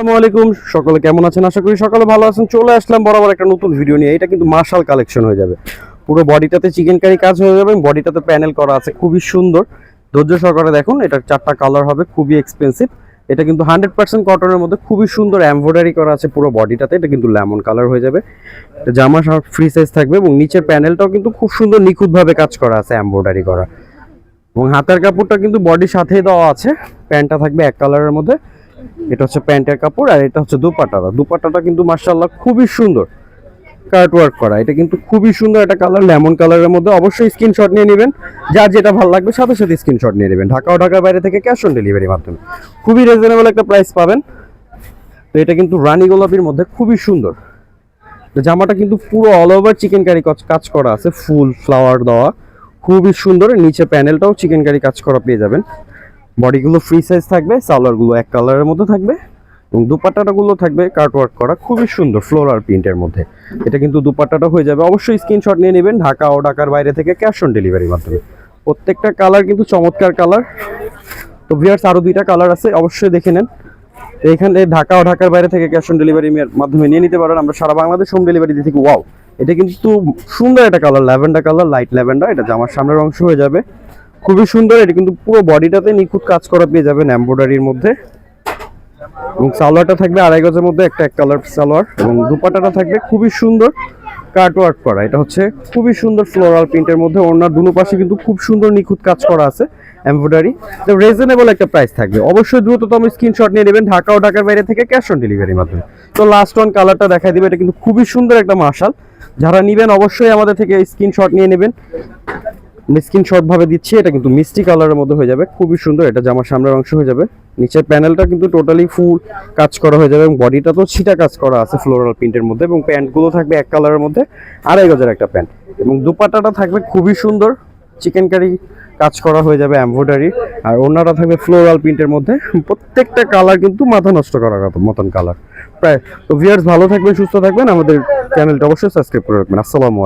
আসসালামু আলাইকুম। সকলে কেমন আছেন? আশা করি সকলে ভালো আছেন। চলে আসলাম বরাবর একটা নতুন ভিডিও নিয়ে। এটা কিন্তু মার্শাল কালেকশন হয়ে যাবে। পুরো বডিটাতে চিকেন কারি কাজ হয়ে যাবে বডিটাতে প্যানেল করা আছে। খুবই সুন্দর। ধৈর্য সহকারে দেখুন এটার চারটা কালার হবে, খুবই এক্সপেন্সিভ এটা কিন্তু হান্ড্রেড পার্সেন্ট কটনের মধ্যে খুবই সুন্দর এমব্রয়ডারি করা আছে পুরো বডিটাতে এটা কিন্তু লেমন কালার হয়ে যাবে। জামা ফ্রি সাইজ থাকবে এবং নিচের প্যানেলটাও কিন্তু খুব সুন্দর নিখুঁতভাবে কাজ করা আছে এমব্রয়ডারি করা। এবং হাতের কাপড়টা কিন্তু বডির সাথেই দেওয়া আছে। প্যান্টটা থাকবে এক কালারের মধ্যে। এটা হচ্ছে প্যান্টের কাপড় আর এটা হচ্ছে দুপাট্টাটা। দুপাট্টাটা কিন্তু মার্শাল্লাহ খুবই সুন্দর। কার্ট ওয়ার্ক করা। এটা কিন্তু খুবই সুন্দর একটা কালার লেমন কালারের মধ্যে অবশ্যই স্ক্রিনশট নিয়ে নেবেন। যার যেটা ভালো লাগবে সাথে সাথে স্ক্রিনশট নিয়ে নেবেন। ঢাকা ও ঢাকার বাইরে থেকে ক্যাশ অন ডেলিভারির মাধ্যমে। খুবই রিজনেবল একটা প্রাইস পাবেন। তো এটা কিন্তু রানী গোলাপির মধ্যে খুবই সুন্দর। জামাটা কিন্তু পুরো অল ওভার চিকেন কারি কাজ করা আছে। ফুল ফ্লাওয়ার দেওয়া। খুবই সুন্দর। নিচে প্যানেলটাও চিকেন কারি কাজ করা পেয়ে যাবেন। বডিগুলো ফ্রি সাইজ থাকবে সালোয়ারগুলো এক কালারের মধ্যে থাকবে এবং দুপাট্টাটাগুলো থাকবে কার্ট ওয়ার্ক করা, খুবই সুন্দর ফ্লোরাল প্রিন্টের মধ্যে। এটা কিন্তু দুপাট্টাটা হয়ে যাবে। অবশ্যই স্ক্রিনশট নিয়ে নেবেন, ঢাকা ও ঢাকার বাইরে থেকে ক্যাশ অন ডেলিভারির মাধ্যমে। প্রত্যেকটা কালার কিন্তু চমৎকার কালার তো ভিয়ার্স আরও দুইটা কালার আছে, অবশ্যই দেখে নেন। এখানে ঢাকা ও ঢাকার বাইরে থেকে ক্যাশ অন ডেলিভারির মাধ্যমে নিয়ে নিতে পারেন। আমরা সারা বাংলাদেশ হোম ডেলিভারি দিয়ে থাকি। ওয়াও এটা কিন্তু সুন্দর একটা colour lavender colour light lavender এটা জামার সামনের অংশ হয়ে যাবে। খুবই সুন্দর, এটা কিন্তু পুরো বডিটাতে নিখুঁত কাজ করা পেয়ে যাবেন এমব্রয়ডারির মধ্যে। এবং সালোয়ারটা থাকবে আড়াই গজের মধ্যে একটা এক কালার সালোয়ার এবং দুপাটাটা থাকবে খুবই সুন্দর কাট ওয়ার্ক করা। এটা হচ্ছে খুবই সুন্দর ফ্লোরাল প্রিন্টের মধ্যে ওনার দুনো পাশে কিন্তু খুব সুন্দর নিখুঁত কাজ করা আছে এমব্রয়ডারি তো রিজনেবল একটা প্রাইস থাকবে। অবশ্যই দ্রুততম স্ক্রিনশট নিয়ে নেবেন ঢাকা ও ঢাকার বাইরে থেকে ক্যাশ অন ডেলিভারির মাধ্যমে। তো লাস্ট ওয়ান কালারটা দেখাই দিবে, এটা কিন্তু খুবই সুন্দর একটা মার্শাল যারা নেবেন অবশ্যই আমাদের থেকে স্ক্রিনশট নিয়ে নেবেন। স্ক্রিনশট ভাবে দিচ্ছি, এটা কিন্তু মিষ্টি কালারের মধ্যে হয়ে যাবে, খুবই সুন্দর, এটা জামার সামনের অংশ হয়ে যাবে। নিচের প্যানেলটা কিন্তু টোটালি ফুল কাজ করা হয়ে যাবে এবং বডিটা তো ছিটা কাজ করা আছে ফ্লোরাল প্রিন্টের মধ্যে এবং প্যান্টগুলো থাকবে এক কালারের মধ্যে, আড়াই গজের একটা প্যান্ট এবং দুপাটাটা থাকবে খুবই সুন্দর চিকেন কারি কাজ করা হয়ে যাবে এমব্রয়ডারি আর ওনাটা থাকবে ফ্লোরাল প্রিন্টের মধ্যে। প্রত্যেকটা কালার কিন্তু মাথা নষ্ট করার মতন কালার প্রায় তো ভিউয়ার্স ভালো থাকবেন, সুস্থ থাকবেন, আমাদের চ্যানেলটা অবশ্যই সাবস্ক্রাইব করে রাখবেন। আসসালামু